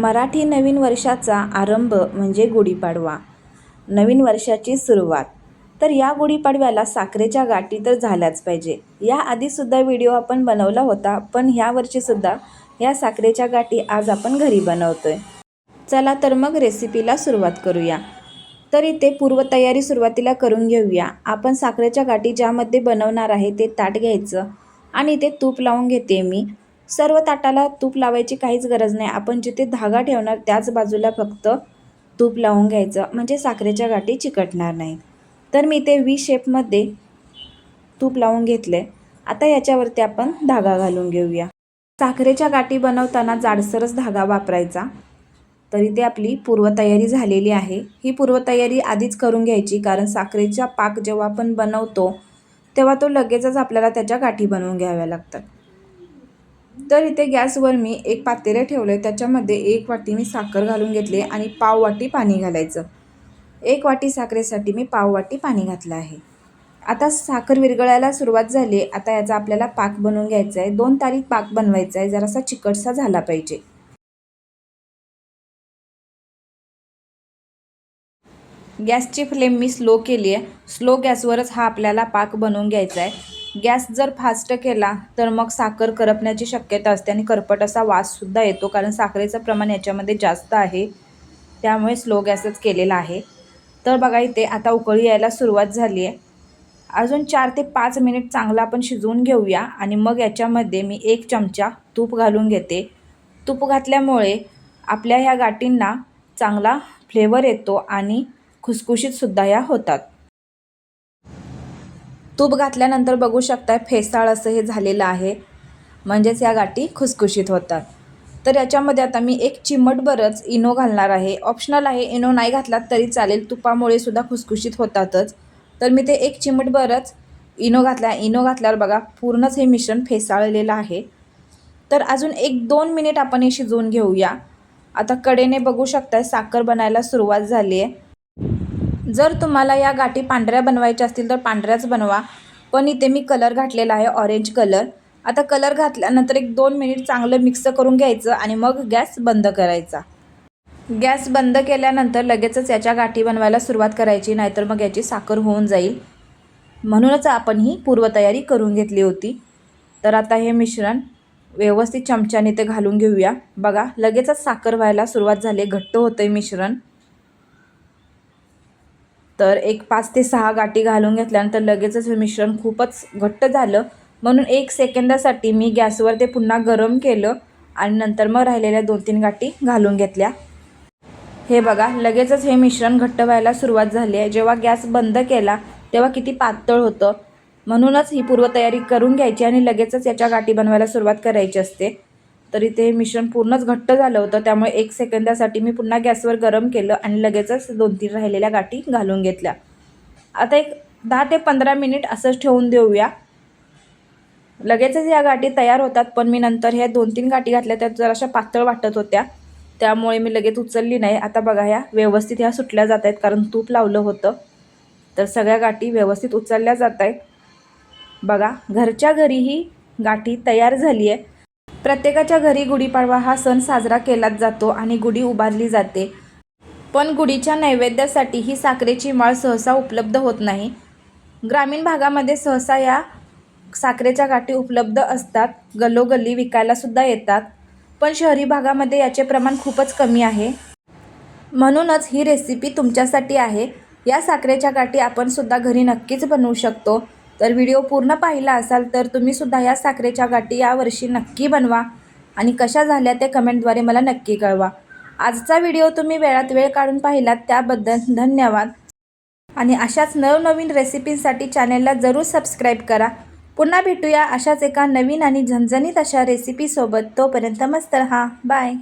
मराठी नवीन वर्षाचा आरंभ म्हणजे गुढीपाडवा. नवीन वर्षाची सुरुवात. तर या गुढीपाडव्याला साखरेच्या गाठी तर झाल्याच पाहिजे. या आधीसुद्धा व्हिडिओ आपण बनवला होता पण ह्या वर्षीसुद्धा या साखरेच्या गाठी आज आपण घरी बनवतोय. चला तर मग रेसिपीला सुरुवात करूया. तर इथे पूर्वतयारी सुरुवातीला करून घेऊया. आपण साखरेच्या गाठी ज्यामध्ये बनवणार आहे ते ताट घ्यायचं आणि ते तूप लावून घेते मी. सर्व ताटाला तूप लावायची काहीच गरज नाही. आपण जिथे धागा ठेवणार त्याच बाजूला फक्त तूप लावून घ्यायचं. म्हणजे साखरेच्या गाठी चिकटणार नाहीत तर मी ते वी शेपमध्ये तूप लावून घेतले आता याच्यावरती आपण धागा घालून घेऊया. साखरेच्या गाठी बनवताना जाडसरच धागा वापरायचा. तरी ते आपली पूर्वतयारी झालेली आहे. ही पूर्वतयारी आधीच करून घ्यायची कारण साखरेचा पाक जेव्हा आपण बनवतो तेव्हा तो लगेचच आपल्याला त्याच्या गाठी बनवून घ्याव्या लागतात. तर इथे गॅसवर मी एक पातेर ठेवलं आहे त्याच्यामध्ये एक वाटी मी साखर घालून घेतली आणि पाव वाटी पाणी घालायचं. एक वाटी साखरेसाठी मी पाव वाटी पाणी घातलं आहे. आता साखर विरघळायला सुरुवात झाली. आता याचा आपल्याला पाक बनवून घ्यायचा आहे दोन तारीख पाक बनवायचा आहे जरासा चिकटसा झाला पाहिजे. गॅसची फ्लेम मी स्लो केली आहे स्लो गॅसवरच हा आपल्याला पाक बनवून घ्यायचा आहे गॅस जर फास्ट केला तर मग साखर करपण्याची शक्यता असते आणि करपट असा वाससुद्धा येतो कारण साखरेचं प्रमाण याच्यामध्ये जास्त आहे. त्यामुळे स्लो गॅसच केलेला आहे. तर बघा इथे आता उकळी यायला सुरुवात झाली आहे. अजून चार ते पाच मिनिट चांगलं आपण शिजवून घेऊया आणि मग याच्यामध्ये मी एक चमचा तूप घालून घेते. तूप घातल्यामुळे आपल्या ह्या गाठींना चांगला फ्लेवर येतो आणि खुसखुशीतसुद्धा या होतात. तूप घातल्यानंतर बघू शकताय फेसाळ असं हे झालेलं आहे. म्हणजेच या गाठी खुसखुशीत होतात. तर याच्यामध्ये आता मी एक चिमटभरच इनो घालणार आहे. ऑप्शनल आहे इनो नाही घातलात तरी चालेल. तुपामुळे सुद्धा खुसखुशीत होतातच. तर मी ते एक चिमटभरच इनो घातला इनो घातल्यावर बघा पूर्णच हे मिश्रण फेसाळलेलं आहे. तर अजून एक दोन मिनिट आपण हे शिजवून घेऊया. आता कडेने बघू शकताय साखर बनायला सुरुवात झाली आहे जर तुम्हाला या गाठी पांढऱ्या बनवायच्या असतील तर पांढऱ्याच बनवा. पण इथे मी कलर घातलेला आहे ऑरेंज कलर आता कलर घातल्यानंतर एक दोन मिनिट चांगलं मिक्स करून घ्यायचं आणि मग गॅस बंद करायचा. गॅस बंद केल्यानंतर लगेचच याच्या गाठी बनवायला सुरुवात करायची नाहीतर मग याची साखर होऊन जाईल. म्हणूनच आपण ही पूर्वतयारी करून घेतली होती. तर आता हे मिश्रण व्यवस्थित चमच्याने ते घालून घेऊया. बघा लगेचच साखर व्हायला सुरुवात झाली घट्ट होतं आहे मिश्रण. तर एक पाच ते सहा गाठी घालून घेतल्यानंतर लगेचच हे मिश्रण खूपच घट्ट झालं. म्हणून एक सेकंदासाठी मी गॅसवर ते पुन्हा गरम केलं आणि नंतर मग राहिलेल्या दोन तीन गाठी घालून घेतल्या. हे बघा लगेचच हे मिश्रण घट्ट व्हायला सुरुवात झाली आहे. जेव्हा गॅस बंद केला तेव्हा किती पातळ होतं. म्हणूनच ही पूर्वतयारी करून घ्यायची आणि लगेचच याच्या गाठी बनवायला सुरुवात करायची असते. तरी ते मिश्रण पूर्णच घट्ट झालं होतं. त्यामुळे एक सेकंदासाठी मी पुन्हा गॅसवर गरम केलं आणि लगेचच दोन तीन राहिलेल्या गाठी घालून घेतल्या. आता एक दहा ते पंधरा मिनिट असंच ठेवून देऊया. लगेचच या गाठी तयार होतात पण मी नंतर ह्या दोन तीन गाठी घातल्या त्या जराशा पातळ वाटत होत्या. त्यामुळे मी लगेच उचलली नाही. आता बघा ह्या व्यवस्थित ह्या सुटल्या जात आहेत कारण तूप लावलं होतं. तर सगळ्या गाठी व्यवस्थित उचलल्या जात आहेत बघा घरच्या घरीही गाठी तयार झाली आहे प्रत्येकाच्या घरी गुढीपाडवा हा सण साजरा केलाच जातो आणि गुढी उभारली जाते. पण गुढीच्या नैवेद्यासाठी ही साखरेची माळ सहसा उपलब्ध होत नाही. ग्रामीण भागामध्ये सहसा या साखरेच्या गाठी उपलब्ध असतात. गल्लोगल्ली विकायलासुद्धा येतात. पण शहरी भागामध्ये याचे प्रमाण खूपच कमी आहे. म्हणूनच ही रेसिपी तुमच्यासाठी आहे. या साखरेच्या गाठी आपणसुद्धा घरी नक्कीच बनवू शकतो. तर व्हिडिओ पूर्ण पाहिला असाल तर तुम्हीसुद्धा या साखरेच्या गाठी यावर्षी नक्की बनवा. आणि कशा झाल्या ते कमेंटद्वारे मला नक्की कळवा. आजचा व्हिडिओ तुम्ही वेळात वेळ काढून पाहिलात त्याबद्दल धन्यवाद. आणि अशाच नवनवीन रेसिपींसाठी चॅनेलला जरूर सबस्क्राईब करा. पुन्हा भेटूया अशाच एका नवीन आणि झणझणीत अशा रेसिपीसोबत. तोपर्यंत मस्त रहा. बाय.